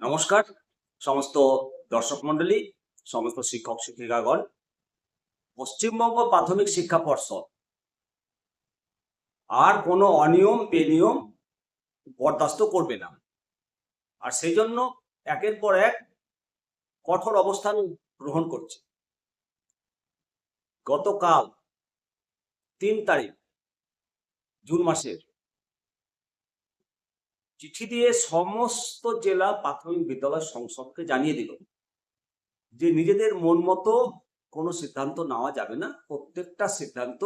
নমস্কার, সমস্ত দর্শক মন্ডলী সমস্ত শিক্ষক, শিক্ষিকাগণ, পশ্চিমবঙ্গ প্রাথমিক শিক্ষা পর্ষদ। আর কোনো অনিয়ম, বেনিয়ম বরদাস্ত করবে না। আর সেই জন্য একের পর এক কঠোর অবস্থান গ্রহণ করছে। গতকাল তিন তারিখ, জুন মাসের চিঠি দিয়ে সমস্ত জেলা প্রাথমিক বিদ্যালয় সংসদকে জানিয়ে দিল যে নিজেদের মন মতো কোনো সিদ্ধান্ত নেওয়া যাবে না। প্রত্যেকটা সিদ্ধান্ত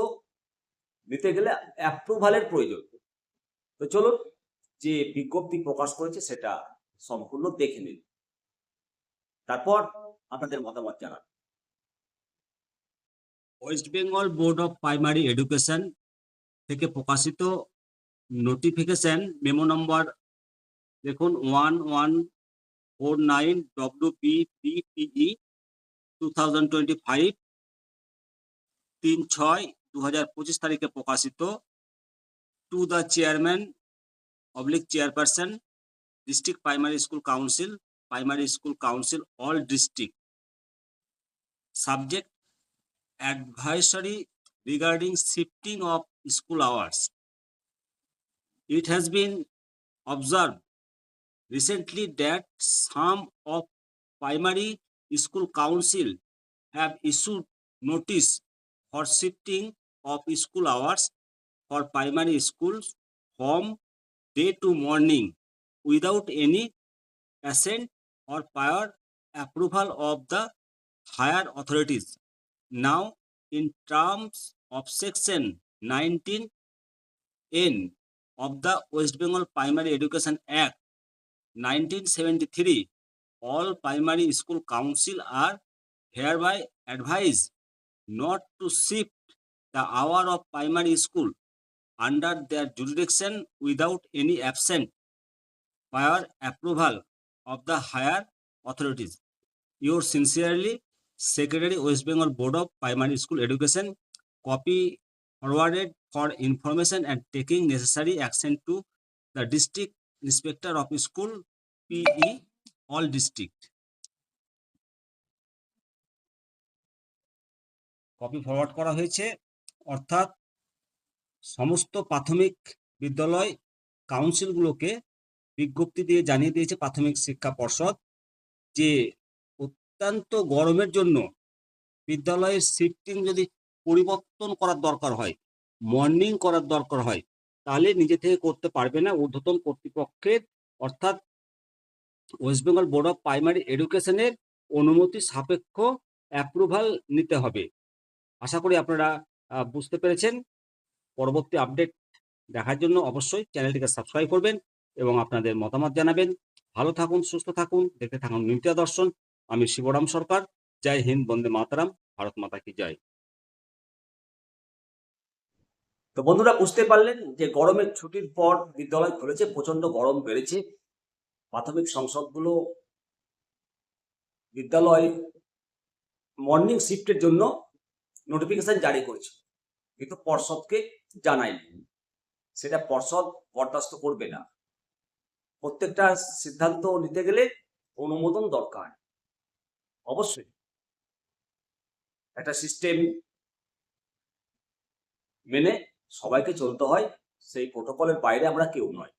নিতে গেলে অ্যাপ্রুভালের প্রয়োজন। তো চলুন যে বিজ্ঞপ্তি প্রকাশ করেছে সেটা সম্পূর্ণ দেখে নিন। তারপর আপনাদের মতামত জানান। West Bengal board of primary education থেকে প্রকাশিত নোটিফিকেশন মেমো নম্বর দেখুন one one four nine W P PTE two thousand twenty five তিন ছয় দু হাজার পঁচিশ তারিখে প্রকাশিত to the chairman oblique chairperson district primary school council primary school council all district subject advisory regarding shifting of school hours. It has been observed recently that some of primary school council have issued notice for shifting of school hours for primary schools from day to morning without any assent or prior approval of the higher authorities. Now, in terms of section 19N of the West Bengal Primary Education Act 1973, all primary school council are hereby advised not to shift the hour of primary school under their jurisdiction without any absent prior approval of the higher authorities. Yours sincerely, Secretary West Bengal Board of Primary School Education, copy forwarded for information and taking necessary action to the District Inspector of school PE all district. Copy forward করা হয়েছে। অর্থাৎ সমস্ত প্রাথমিক বিদ্যালয় কাউন্সিলগুলোকে বিজ্ঞপ্তি দিয়ে জানিয়ে দিয়েছে প্রাথমিক শিক্ষা পর্ষদ যে অত্যন্ত গরমের জন্য বিদ্যালয়ের শিফটিং যদি পরিবর্তন করার দরকার হয় মর্নিং করার দরকার হয় তাহলে নিজে থেকে করতে পারবে না ঊর্ধ্বতন কর্তৃপক্ষের, অর্থাৎ West Bengal board of primary এডুকেশনের অনুমতি সাপেক্ষ অ্যাপ্রুভাল নিতে হবে। আশা করি আপনারা বুঝতে পেরেছেন। পরবর্তী আপডেট দেখার জন্য অবশ্যই চ্যানেলটিকে সাবস্ক্রাইব করবেন এবং আপনাদের মতামত জানাবেন। ভালো থাকুন, সুস্থ থাকুন, দেখতে থাকুন নিত্যা দর্শন। আমি শিবরাম সরকার। জয় হিন্দ, বন্দে মাতারাম। ভারত মাতা কি জয়। তো বন্ধুরা বুঝতে পারলেন যে গরমের ছুটির পর বিদ্যালয় খুলেছে প্রচণ্ড গরম বেড়েছে। প্রাথমিক সংসদগুলো বিদ্যালয় মর্নিং শিফটের জন্য নোটিফিকেশন জারি করেছে। কিন্তু পর্ষদকে জানায়নি। সেটা পর্ষদ বরদাস্ত করবে না। প্রত্যেকটা সিদ্ধান্ত নিতে গেলে অনুমোদন দরকার। অবশ্যই। একটা সিস্টেম মেনে সবাইকে চলতে হয়, সেই প্রোটোকলের বাইরে আমরা কেউ নয়।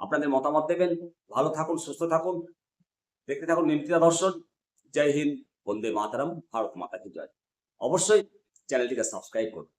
আপনাদের মতামত দেবেন, ভালো থাকুন, সুস্থ থাকুন। দেখতে থাকুন নিমিতা দর্শন। জয় হিন্দ, বন্দে মাতারাম, ভারত মাতাকে জয়। অবশ্যই চ্যানেলটিকে সাবস্ক্রাইব করুন।